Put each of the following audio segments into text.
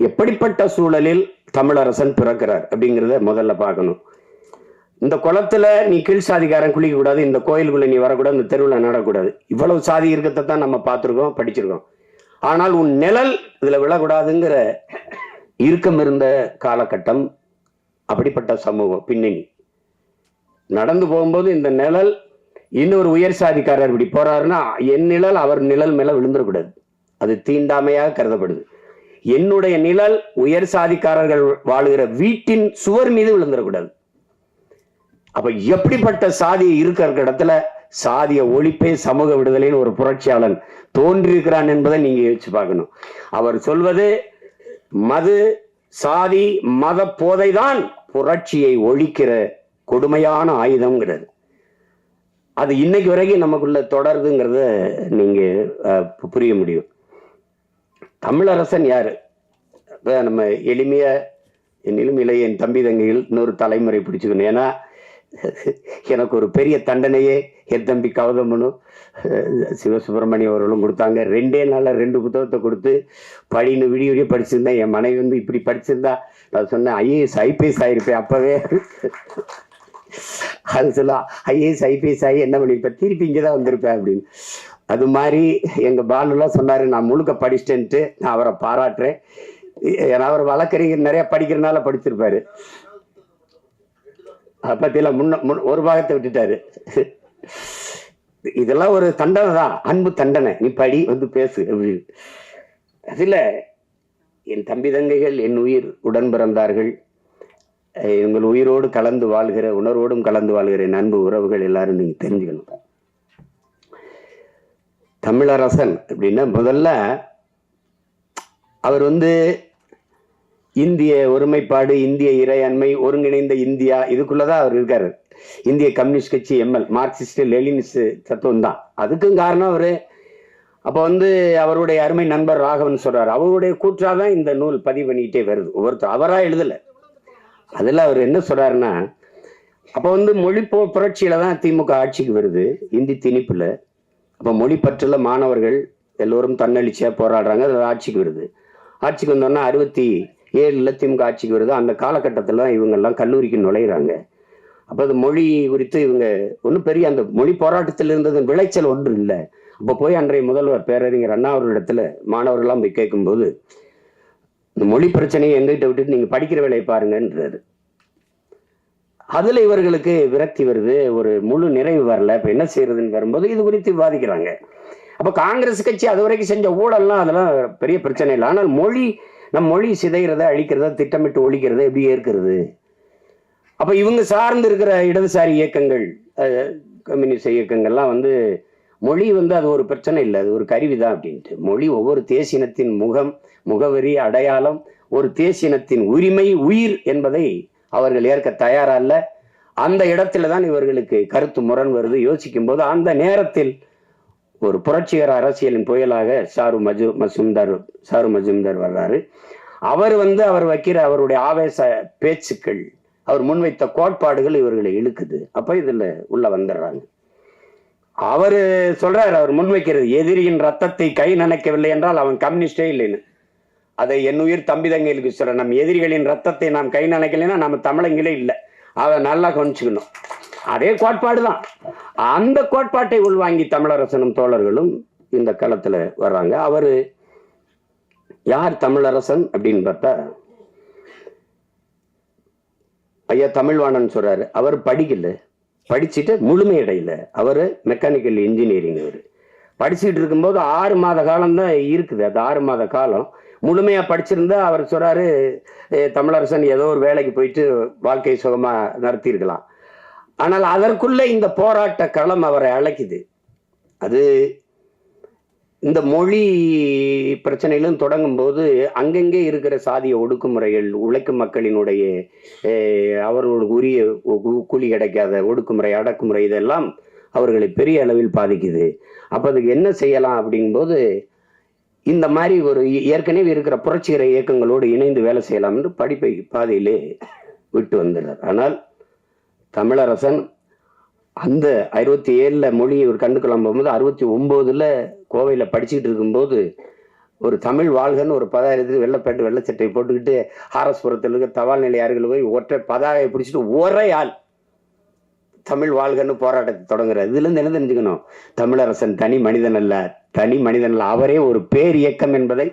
எப்படிப்பட்ட சூழலில் தமிழரசன் பிறக்கிறார் அப்படிங்கிறத முதல்ல பார்க்கணும். இந்த குளத்துல நீ கீழ் சாதிக்காரன் குளிக்கக்கூடாது இந்த கோயிலுக்குள்ள நீ வரக்கூடாது இந்த தெருவில் நடக்கூடாது இவ்வளவு சாதி இருக்கத்தை தான் நம்ம பார்த்துருக்கோம் படிச்சிருக்கோம். ஆனால் உன் நிழல் இதுல விழக்கூடாதுங்கிற இறுக்கம் இருந்த காலகட்டம் அப்படிப்பட்ட சமூகம் பின்னணி. நடந்து போகும்போது இந்த நிழல் இன்னொரு உயர் சாதிக்காரர் இப்படி போறாருன்னா என் நிழல் அவர் நிழல் மேல விழுந்துடக்கூடாது. அது தீண்டாமையாக கருதப்படுது. என்னுடைய நிழல் உயர் சாதிக்காரர்கள் வாழுகிற வீட்டின் சுவர் மீது விழுந்துடக்கூடாது. அப்ப எப்படிப்பட்ட சாதி இருக்கிற இடத்துல சாதிய ஒழிப்பே சமூக விடுதலைன்னு ஒரு புரட்சியாளன் தோன்றியிருக்கிறான் என்பதை நீங்க யோசிச்சு பார்க்கணும். அவர் சொல்வது மது சாதி மத போதைதான் புரட்சியை ஒழிக்கிற கொடுமையான ஆயுதம்ங்கிறது. அது இன்னைக்கு வரைக்கும் நமக்குள்ள தொடருதுங்கிறத நீங்க அஹ், புரிய முடியும். தமிழரசன் யாரு? நம்ம எளிமைய என்னிலும் இல்லை என் தம்பி தங்கையில் இன்னொரு தலைமுறை பிடிச்சுக்கணும். ஏன்னா எனக்கு ஒரு பெரிய தண்டனையே என் தம்பி கௌதமனும் சிவசுப்பிரமணியம் அவர்களும் கொடுத்தாங்க. ரெண்டே நாளில் ரெண்டு புத்தகத்தை கொடுத்து படின்னு விடிய விடிய படிச்சிருந்தேன் என் மனைவி வந்து இப்படி படிச்சிருந்தா நான் சொன்னேன் ஐஏஎஸ் ஐபிஎஸ் ஆகிருப்பேன் அப்போவே. அது சொல்ல ஐஏஎஸ் ஐபிஎஸ் ஆகி என்ன பண்ணிருப்பேன் திருப்பி இங்கே தான் வந்திருப்பேன் அப்படின்னு. அது மாதிரி எங்கள் பாலுலாம் சொன்னார் நான் முழுக்க படிச்சிட்டேன்ட்டு நான் அவரை பாராட்டுறேன். ஏன்னா அவர் வழக்கறிஞர் நிறையா படிக்கிறனால படிச்சிருப்பாரு. அதை பற்றிலாம் முன்ன முன் ஒரு பாகத்தை விட்டுட்டாரு. இதெல்லாம் ஒரு தண்டனை தான். அன்பு தண்டனை. நீ படி வந்து பேசு. அப்படின்னு அதில் என் தம்பி தங்கைகள் என் உயிர் உடன் பிறந்தார்கள். எங்கள் உயிரோடு கலந்து வாழ்கிற உணர்வோடும் கலந்து வாழ்கிற என் அன்பு உறவுகள் எல்லாரும் நீங்கள் தெரிஞ்சுக்கணும். தமிழரசன் அப்படின்னா முதல்ல அவர் வந்து இந்திய ஒருமைப்பாடு இந்திய இறையாண்மை ஒருங்கிணைந்த இந்தியா இதுக்குள்ளதான் அவர் இருக்காரு. இந்திய கம்யூனிஸ்ட் கட்சி எம்எல் மார்க்சிஸ்ட் லெலினிஸ்ட் தத்துவம் தான். அதுக்கும் காரணம் அவர். அப்போ வந்து அவருடைய அருமை நண்பர் ராகவன் சொல்றாரு. அவருடைய கூற்றாக தான் இந்த நூல் பதிவு பண்ணிக்கிட்டே வருது. ஒவ்வொருத்தர் அவராக எழுதலை. அதில் அவர் என்ன சொல்றாருன்னா அப்போ வந்து மொழி புரட்சியில் புரட்சியில தான் திமுக ஆட்சிக்கு வருது. இந்தி திணிப்புல. அப்போ மொழி பற்றுல மாணவர்கள் எல்லோரும் தன்னெழுச்சியா போராடுறாங்க. அது ஆட்சிக்கு வருது. ஆட்சிக்கு வந்தோன்னா அறுபத்தி ஏழில் திமுக ஆட்சிக்கு வருது. அந்த காலகட்டத்தில் தான் இவங்கெல்லாம் கல்லூரிக்கு நுழையிறாங்க. அப்போ அது மொழி குறித்து இவங்க ஒன்றும் பெரிய அந்த மொழி போராட்டத்தில் இருந்தது விளைச்சல் ஒன்றும் இல்லை. அப்போ போய் அன்றைய முதல்வர் பேரறிஞர் அண்ணா அவர்களிடத்துல மாணவர்கள்லாம் போய் கேட்கும்போது இந்த மொழி பிரச்சனையை எங்கிட்ட விட்டுட்டு நீங்கள் படிக்கிற வேலையை பாருங்கன்றாரு. அதுல இவர்களுக்கு விரக்தி வருது ஒரு முழு நிறைவு வரல. இப்ப என்ன செய்யறதுன்னு வரும்போது இது குறித்து விவாதிக்கிறாங்க. அப்ப காங்கிரஸ் கட்சி அது வரைக்கும் செஞ்ச ஊழல்லாம் அதெல்லாம் பெரிய பிரச்சனை இல்லை. ஆனால் மொழி நம் மொழி சிதைகிறத அழிக்கிறத திட்டமிட்டு ஒழிக்கிறத எப்படி ஏற்கிறது? அப்ப இவங்க சார்ந்து இருக்கிற இடதுசாரி இயக்கங்கள் கம்யூனிஸ்ட் இயக்கங்கள்லாம் வந்து மொழி வந்து அது ஒரு பிரச்சனை இல்லை. அது ஒரு கருவிதான் அப்படின்ட்டு. மொழி ஒவ்வொரு தேசினத்தின் முகம் முகவரி அடையாளம் ஒரு தேசினத்தின் உரிமை உயிர் என்பதை அவர்கள் ஏற்க தயாரா இல்ல அந்த இடத்துல தான் இவர்களுக்கு கருத்து முரண் வருது. யோசிக்கும் போது அந்த நேரத்தில் ஒரு புரட்சிகர அரசியலின் புயலாக சாரு மஜு மசும்தார் சாரு மஜும்தார் வர்றாரு. அவர் வந்து அவர் வைக்கிற அவருடைய ஆவேச பேச்சுக்கள் அவர் முன்வைத்த கோட்பாடுகள் இவர்களை இழுக்குது. அப்ப இதுல உள்ள வந்துடுறாங்க. அவரு சொல்றாரு அவர் முன்வைக்கிறது எதிரியின் ரத்தத்தை கை நனைக்கவில்லை என்றால் அவன் கம்யூனிஸ்டே இல்லைன்னு. அதை என்னுயிர் உயிர் தம்பி தங்கைகளுக்கு சொல்ற. எதிரிகளின் ரத்தத்தை நாம் கை நினைக்கலைன்னா நம்ம தமிழங்களே இல்லை. அதை நல்லா கவனிச்சுக்கணும். அதே கோட்பாடு தான். அந்த கோட்பாட்டை உள்வாங்கி தமிழரசனும் தோழர்களும் இந்த களத்தில் வர்றாங்க. அவர் யார் தமிழரசன் அப்படின்னு பார்த்தா ஐயா தமிழ்வாணன் சொல்றாரு. அவர் படிக்கல. படிச்சுட்டு முழுமையடையில. அவர் மெக்கானிக்கல் இன்ஜினியரிங் அவர் படிச்சுட்டு இருக்கும்போது ஆறு மாத காலம் தான் இருக்குது. அது ஆறு மாத காலம் முழுமையா படிச்சிருந்தா அவர் சொல்றாரு தமிழரசன் ஏதோ ஒரு வேலைக்கு போயிட்டு வாழ்க்கை சுகமா நடத்தியிருக்கலாம். ஆனால் அதற்குள்ள இந்த போராட்ட களம் அவரை அழைக்குது. அது இந்த மொழி பிரச்சனையிலும் தொடங்கும் போது அங்கங்கே இருக்கிற சாதிய ஒடுக்குமுறைகள் உழைக்கும் மக்களினுடைய அவர்களுக்கு உரிய கூலி கிடைக்காத ஒடுக்குமுறை அடக்குமுறை இதெல்லாம் அவர்களை பெரிய அளவில் பாதிக்குது. அப்போ அதுக்கு என்ன செய்யலாம் அப்படிங்கும்போது இந்த மாதிரி ஒரு ஏற்கனவே இருக்கிற புரட்சிகர இயக்கங்களோடு இணைந்து வேலை செய்யலாம் என்று படிப்பை பாதையிலே விட்டு வந்துடுறார். ஆனால் தமிழரசன் அந்த அறுபத்தி ஏழில் மொழி ஒரு கண்டுக்கலாம் போகும்போது அறுபத்தி ஒம்போதில் கோவையில் படிச்சுக்கிட்டு இருக்கும்போது ஒரு தமிழ் வாழ்கன்னு ஒரு பதாயிரத்துக்கு வெள்ளப்பேட்டு வெள்ளச்சட்டை போட்டுக்கிட்டு ஆரஸ்புரத்தில் இருக்க தபால் நிலையார்கள் போய் ஒற்றை பதாகையை பிடிச்சிட்டு ஒரே ஆள். தமிழ் வாழ்கன்னு போராட்டத்தை தொடங்குறாரு. இதுல இருந்து என்ன தெரிஞ்சுக்கணும்? தமிழரசன் தனி மனிதன் அல்ல. தனி மனிதன் அல்ல. அவரே ஒரு பேர் இயக்கம் என்பதை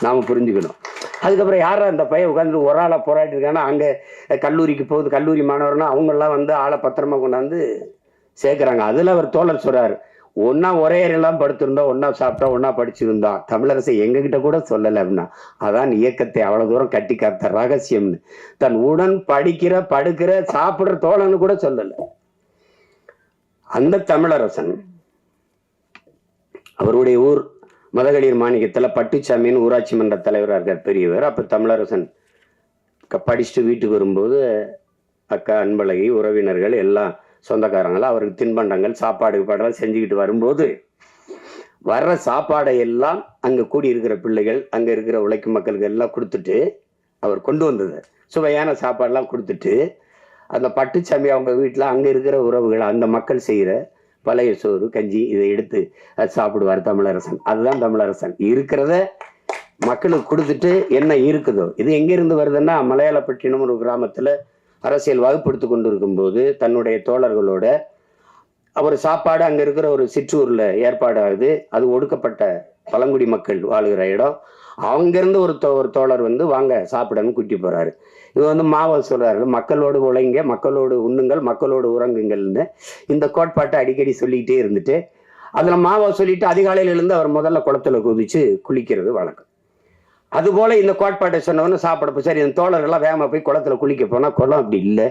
நாம புரிஞ்சுக்கணும். அதுக்கப்புறம் யாரா அந்த பையன் உட்காந்து ஒரு ஆளா போராட்டி இருக்காங்கன்னா அங்க கல்லூரிக்கு போகுது கல்லூரி மாணவர்னா அவங்க எல்லாம் வந்து ஆளை பத்திரமா கொண்டாந்து சேர்க்குறாங்க. அதுல அவர் தோழர் சொல்றாரு ஒன்னா ஒரே எல்லாம் படுத்திருந்தோம். ஒன்னா சாப்பிட்டா ஒன்னா படிச்சிருந்தோம். தமிழரசை எங்ககிட்ட கூட சொல்லலை அப்படின்னா அதான் இயக்கத்தை அவ்வளவு தூரம் கட்டி காத்த ரகசியம்னு. தன் உடன் படிக்கிற படுக்கிற சாப்பிடுற தோழன்னு கூட சொல்லலை. அந்த தமிழரசன் அவருடைய ஊர் மதகளிர் மாணிக்கத்தில் பட்டுச்சாமின்னு ஊராட்சி மன்ற தலைவராக இருக்கார் பெரியவர். அப்போ தமிழரசன் படிச்சுட்டு வீட்டுக்கு வரும்போது அக்கா அன்பழகி உறவினர்கள் எல்லாம் சொந்தக்காரங்களாம் அவருக்கு தின்பண்டங்கள் சாப்பாடு பாடலாம் செஞ்சுக்கிட்டு வரும்போது வர்ற சாப்பாடை எல்லாம் அங்கே கூடி இருக்கிற பிள்ளைகள் அங்கே இருக்கிற உழைக்கும் மக்களுக்கு எல்லாம் கொடுத்துட்டு அவர் கொண்டு வந்தது. சுவையான சாப்பாடெல்லாம் கொடுத்துட்டு அந்த பட்டுச்சாமி அவங்க வீட்டில் அங்கே இருக்கிற உறவுகள் அந்த மக்கள் செய்கிற பழைய சோறு கஞ்சி இதை எடுத்து அது சாப்பிடுவார் தமிழரசன். அதுதான் தமிழரசன். இருக்கிறத மக்களுக்கு கொடுத்துட்டு என்ன இருக்குதோ இது எங்கேருந்து வருதுன்னா மலையாளப்பட்டினம் ஒரு கிராமத்தில் அரசியல் வகுப்படுத்தி கொண்டு இருக்கும்போது தன்னுடைய தோழர்களோட அவர் சாப்பாடு அங்கே இருக்கிற ஒரு சிற்றூரில் ஏற்பாடு ஆகுது அது ஒடுக்கப்பட்ட பழங்குடி மக்கள் வாழுகிற இடம். அங்கிருந்து ஒரு தோ ஒரு தோழர் வந்து வாங்க சாப்பிடன்னு கூட்டி போறாரு. இது வந்து மாவல் சொல்றாரு மக்களோடு உழைங்க மக்களோடு உண்ணுங்கள் மக்களோடு உறங்குங்கள்னு. இந்த கோட்பாட்டை அடிக்கடி சொல்லிக்கிட்டே இருந்துட்டு அதில் மாவா சொல்லிட்டு அதிகாலையில இருந்து அவர் முதல்ல குளத்துல குதிச்சு குளிக்கிறது வழக்கம். அதுபோல இந்த கோட்பாட்டை சொன்னவொன்னு சாப்பிடப்போ சரி இந்த தோழர்கள்லாம் வேகமாக போய் குளத்துல குளிக்க போனால் குளம் அப்படி இல்லை.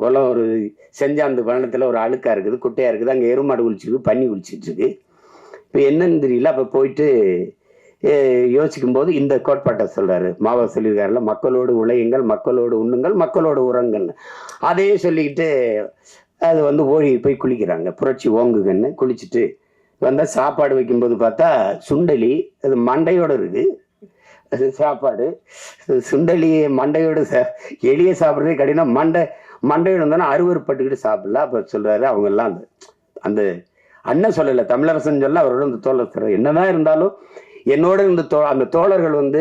குளம் ஒரு செஞ்சாந்து பழனத்தில் ஒரு அழுக்காக இருக்குது குட்டையாக இருக்குது அங்கே எருமாடு குளிச்சிருக்கு பன்னி குளிச்சிட்டு இருக்கு. இப்போ என்னன்னு தெரியல. அப்போ போயிட்டு யோசிக்கும்போது யோசிக்கும் போது இந்த கோட்பாட்டை சொல்றாரு. மாவா சொல்லியிருக்காருல மக்களோடு உழையுங்கள் மக்களோடு உண்ணுங்கள் மக்களோடு உரங்கள் அதையே சொல்லிக்கிட்டு அது வந்து ஓடி போய் குளிக்கிறாங்க. புரட்சி ஓங்குகன்னு குளிச்சுட்டு வந்தால் சாப்பாடு வைக்கும்போது பார்த்தா சுண்டலி அது மண்டையோட இருக்குது அது சாப்பாடு. சுண்டலி மண்டையோட சா- எளிய சாப்பிட்றதே கடினம். மண்டை மண்டையோட இருந்தாலும் அறுவறுப்பட்டுக்கிட்டு சாப்பிடல அப்போ சொல்கிறாரு அவங்கெல்லாம் அந்த அந்த அண்ணன் சொல்லல தமிழரசன் சொல்ல அவரோட இந்த தோழர் என்னதான் இருந்தாலும் என்னோட இந்த தோ அந்த தோழர்கள் வந்து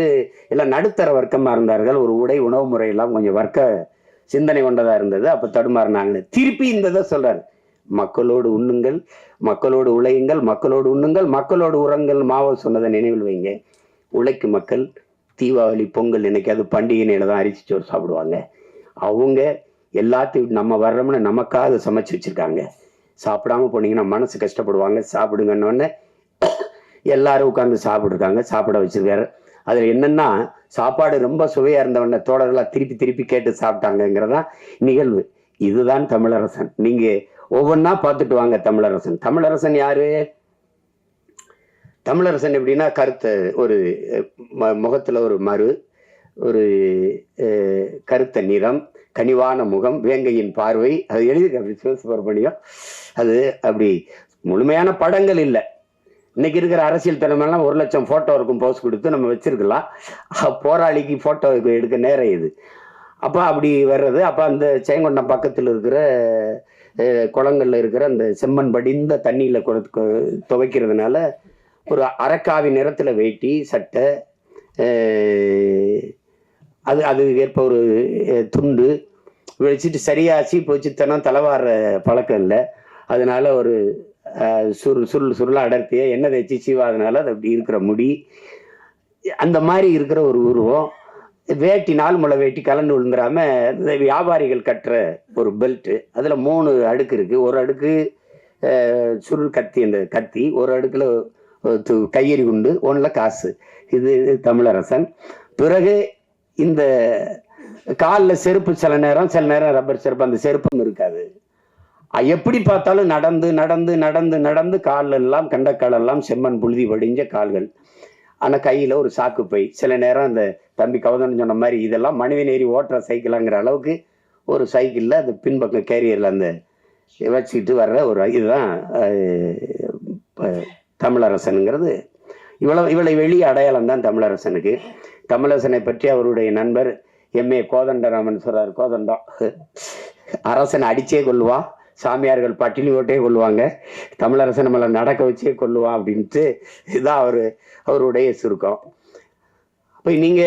எல்லாம் நடுத்தர வர்க்கமா இருந்தார்கள். ஒரு உடை உணவு முறையெல்லாம் கொஞ்சம் வர்க்க சிந்தனை கொண்டதா இருந்தது. அப்ப தடுமாறினாங்க திருப்பி இந்த இதை சொல்றாரு. மக்களோடு உண்ணுங்கள் மக்களோடு உழையுங்கள் மக்களோடு உண்ணுங்கள் மக்களோடு உரங்கள் மாவோ சொன்னதை நினைவில் வைங்க. உழைக்கு மக்கள் தீபாவளி பொங்கல் என்னைக்காவது பண்டிகை நேரம் தான் அரிசி சோறு சாப்பிடுவாங்க. அவங்க எல்லாத்தையும் நம்ம வர்றோம்னு நமக்காக சமைச்சு வச்சிருக்காங்க. சாப்பிடாம போனீங்கன்னா மனசு கஷ்டப்படுவாங்க. சாப்பிடுங்கன்னொடனே எல்லாரும் உட்கார்ந்து சாப்பிட்ருக்காங்க சாப்பிட வச்சிருக்காரு. அதில் என்னென்னா சாப்பாடு ரொம்ப சுவையாக இருந்தவன தோழர்களாக திருப்பி திருப்பி கேட்டு சாப்பிட்டாங்கங்கிறதான் நிகழ்வு. இதுதான் தமிழரசன். நீங்க ஒவ்வொன்றா பார்த்துட்டு வாங்க தமிழரசன். தமிழரசன் யாரு? தமிழரசன் எப்படின்னா கருத்த ஒரு ம- முகத்துல ஒரு மறு ஒரு கருத்த நிறம் கனிவான முகம் வேங்கையின் பார்வை. அது எழுதி அப்படி சிவசுப்பிரமணியம் அது அப்படி முழுமையான படங்கள் இல்லை. இன்னைக்கு இருக்கிற அரசியல் தலைமையெல்லாம் ஒரு லட்சம் ஃபோட்டோ இருக்கும் போஸ் கொடுத்து நம்ம வச்சிருக்கலாம். போராளிக்கு ஃபோட்டோ எடுக்க நேரம் இது. அப்போ அப்படி வர்றது அப்போ அந்த சேங்கொண்டம் பக்கத்தில் இருக்கிற குளங்களில் குளங்கள்ல இருக்கிற அந்த செம்மண் படிந்த தண்ணியில் கொடு- துவைக்கிறதுனால ஒரு அரைக்காவி நிறத்தில் வேட்டி சட்டை அது அது ஏற்ப ஒரு துண்டு வச்சுட்டு சரியாச்சு போச்சு தினம் தலைவாடுற பழக்கம் இல்லை. அதனால ஒரு சுரு சுருள் சுருளா அடர்த்தியை எண்ணெய் தேய்ச்சி சீவாதனால அது அப்படி இருக்கிற முடி. அந்த மாதிரி இருக்கிற ஒரு உருவம். வேட்டி நாலு முளை வேட்டி கலந்து விழுந்துடாம இந்த வியாபாரிகள் கட்டுற ஒரு பெல்ட்டு அதில் மூணு அடுக்கு இருக்குது ஒரு அடுக்கு சுருள் கத்தி அந்த கத்தி. ஒரு அடுக்கில் து- கையெறி குண்டு ஒன்றில் காசு. இது தமிழரசன். பிறகு இந்த காலில் செருப்பு சில நேரம் சில நேரம் ரப்பர் செருப்பு அந்த செருப்பும் இருக்காது. எப்படி பார்த்தாலும் நடந்து நடந்து நடந்து நடந்து காலெல்லாம் கண்டக்காலெல்லாம் கண்டக்கால் செம்மண் புழுதி வடிஞ்ச கால்கள். ஆனால் கையில் ஒரு சாக்கு பை. சில நேரம் அந்த தம்பி கௌதன் சொன்ன மாதிரி இதெல்லாம் மனிதன் ஏறி ஓட்டுற சைக்கிளாங்கிற அளவுக்கு ஒரு சைக்கிளில் அந்த பின்பக்கம் கேரியரில் அந்த வச்சுக்கிட்டு வர்ற ஒரு இதுதான் தமிழரசனுங்கிறது. இவ்வளோ இவ்வளோ வெளி அடையாளம் தான் தமிழரசனுக்கு. தமிழரசனை பற்றி அவருடைய நண்பர் எம்ஏ கோதண்டராமன் சொல்றாரு. கோதண்டம் அரசனை அடிச்சே கொள்வான் சாமியார்கள் பட்டினி ஓட்டே கொள்ளுவாங்க தமிழரசன் நம்மளை நடக்க வச்சே கொள்ளுவான் அப்படின்ட்டு இதுதான் அவரு அவருடைய சுருக்கம். அப்ப நீங்க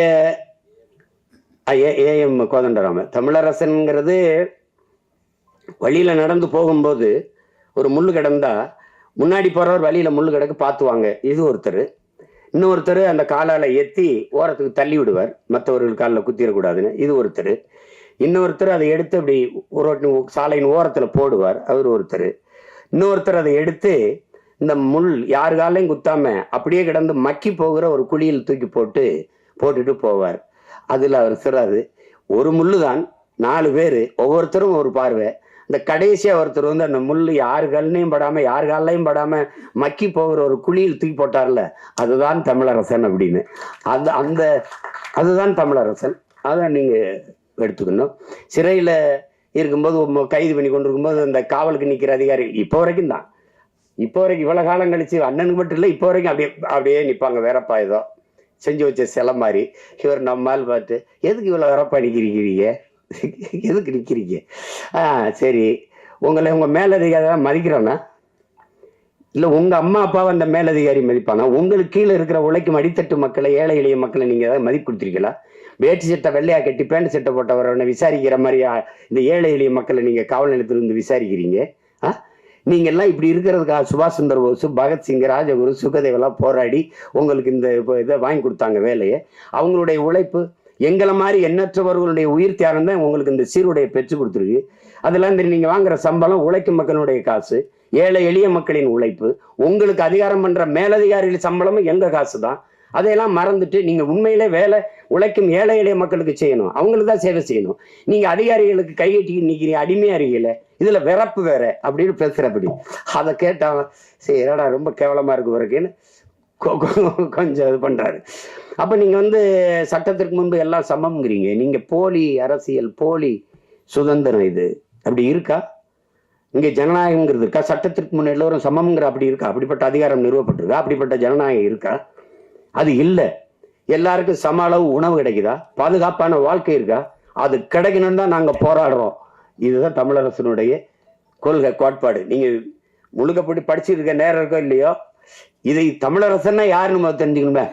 ஏஎம் கோதண்டராம தமிழரசனுங்கிறது வழியில நடந்து போகும்போது ஒரு முள்ளு கிடந்தா முன்னாடி போறவர் வழியில முள்ளு கிடக்கு பார்த்துவாங்க இது ஒருத்தர். இன்னொருத்தர் அந்த காலால ஏற்றி ஓரத்துக்கு தள்ளி விடுவார். மற்றவர்கள் காலில் குத்திடக்கூடாதுன்னு இது ஒருத்தர். இன்னொருத்தர் அதை எடுத்து அப்படி ஒரு சாலையின் ஓரத்தில் போடுவார். அவர் ஒருத்தர். இன்னொருத்தர் அதை எடுத்து இந்த முள் யார் காலையும் குத்தாம அப்படியே கிடந்து மக்கி போகிற ஒரு குழியில் தூக்கி போட்டு போட்டுட்டு போவார். அதில் அவர் சிறாது ஒரு முள்ளு தான் நாலு பேர். ஒவ்வொருத்தரும் ஒரு பார்வை. இந்த கடைசியாக ஒருத்தர் வந்து அந்த முள் யார் கல்லையும் படாமல் யார் காலையும் படாமல் மக்கி போகிற ஒரு குழியில் தூக்கி போட்டார்ல அதுதான் தமிழரசன் அப்படின்னு. அந்த அந்த அதுதான் தமிழரசன். அதான் நீங்கள் எடுத்துக்கணும். சிறையில் இருக்கும்போது கைது பண்ணி கொண்டு இருக்கும்போது அந்த காவலுக்கு நிற்கிற அதிகாரி இப்போ வரைக்கும் தான். இப்போ வரைக்கும் இவ்வளோ காலம் கழிச்சு அண்ணனுக்கு மட்டும் இல்லை இப்போ வரைக்கும் அப்படியே அப்படியே நிற்பாங்க வேறப்பா ஏதோ செஞ்சு வச்ச சிலை மாதிரி. இவர் நம்மால் பார்த்து எதுக்கு இவ்வளோ வேறப்பா நிற்கிறீங்க எதுக்கு நிற்கிறீங்க ஆ சரி. உங்களை உங்கள் மேலதிகாரி மதிக்கிறோன்னா இல்ல உங்க அம்மா அப்பாவை அந்த மேலதிகாரி மதிப்பாங்க உங்களுக்கு கீழே இருக்கிற உழைக்கும் அடித்தட்டு மக்களை ஏழை எளிய மக்களை நீங்க ஏதாவது மதிப்பு கொடுத்துருக்கீங்களா வேட்டி சட்டை வெள்ளையா கட்டி பேண்ட் சட்டை போட்டவரை விசாரிக்கிற மாதிரி இந்த ஏழை எளிய மக்களை நீங்க காவல் நிலையத்திலிருந்து விசாரிக்கிறீங்க ஆ? நீங்க எல்லாம் இப்படி இருக்கிறதுக்காக சுபாஷ் சந்திர போஸ் பகத்சிங் ராஜகுரு சுகதேவெல்லாம் போராடி உங்களுக்கு இந்த இப்போ இதை வாங்கி கொடுத்தாங்க வேலையை. அவங்களுடைய உழைப்பு எங்களை மாதிரி எண்ணற்றவர்களுடைய உயிர் தியாகம் தான் உங்களுக்கு இந்த சீருடையை பெற்று கொடுத்துருக்கு. அதெல்லாம் இந்த நீங்க வாங்குற சம்பளம் உழைக்கும் மக்களுடைய காசு. ஏழை எளிய மக்களின் உழைப்பு உங்களுக்கு அதிகாரம் பண்ற மேலதிகாரிகள் சம்பளமும் எங்க காசு தான் அதையெல்லாம் மறந்துட்டு நீங்க உண்மையிலே வேலை உழைக்கும் ஏழை எளிய மக்களுக்கு செய்யணும். அவங்களுக்கு தான் சேவை செய்யணும். நீங்க அதிகாரிகளுக்கு கைகட்டி நிக்கிறீங்க அடிமையா இருக்கீங்களே இதுல விறப்பு வேற அப்படின்னு பேசுறபடி. அதை கேட்டா சரி ரொம்ப கேவலமா இருக்கு பிறகுன்னு கொ- கொஞ்சம் இது பண்றாரு. அப்ப நீங்க வந்து சட்டத்திற்கு முன்பு எல்லாம் சமம்ங்கிறீங்க. நீங்க போலி அரசியல் போலி சுதந்திரம் இது. அப்படி இருக்கா? இங்கே ஜனநாயகங்கிறது இருக்கா? சட்டத்திற்கு முன் எல்லோரும் சமம்ங்கிற அப்படி இருக்கா? அப்படிப்பட்ட அதிகாரம் நிறுவப்பட்டிருக்கா? அப்படிப்பட்ட ஜனநாயகம் இருக்கா? அது இல்லை. எல்லாருக்கும் சம அளவு உணவு கிடைக்குதா? பாதுகாப்பான வாழ்க்கை இருக்கா? அது கிடைக்கணும்னு தான் நாங்கள் போராடுறோம். இதுதான் தமிழரசனுடைய கொள்கை கோட்பாடு. நீங்கள் முழுக்க போட்டு படிச்சிருக்க நேரம் இருக்கோ இல்லையோ இதை தமிழரசன்னா யாருன்னு நம்ம தெரிஞ்சுக்கணுமே.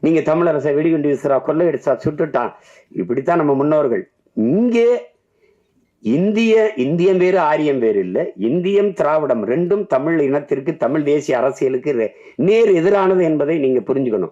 நீங்கள் தமிழரசை வெடிகுண்டு வீசுறா கொள்ளையடிச்சா சுட்டுட்டான். இப்படித்தான் நம்ம முன்னோர்கள். இங்கே இந்திய இந்தியம் வேறு ஆரியம் வேறு இல்லை. இந்தியம் திராவிடம் ரெண்டும் தமிழ் இனத்திற்கு தமிழ் தேசிய அரசியலுக்கு நேர் எதிரானது என்பதை நீங்க புரிஞ்சுக்கணும்.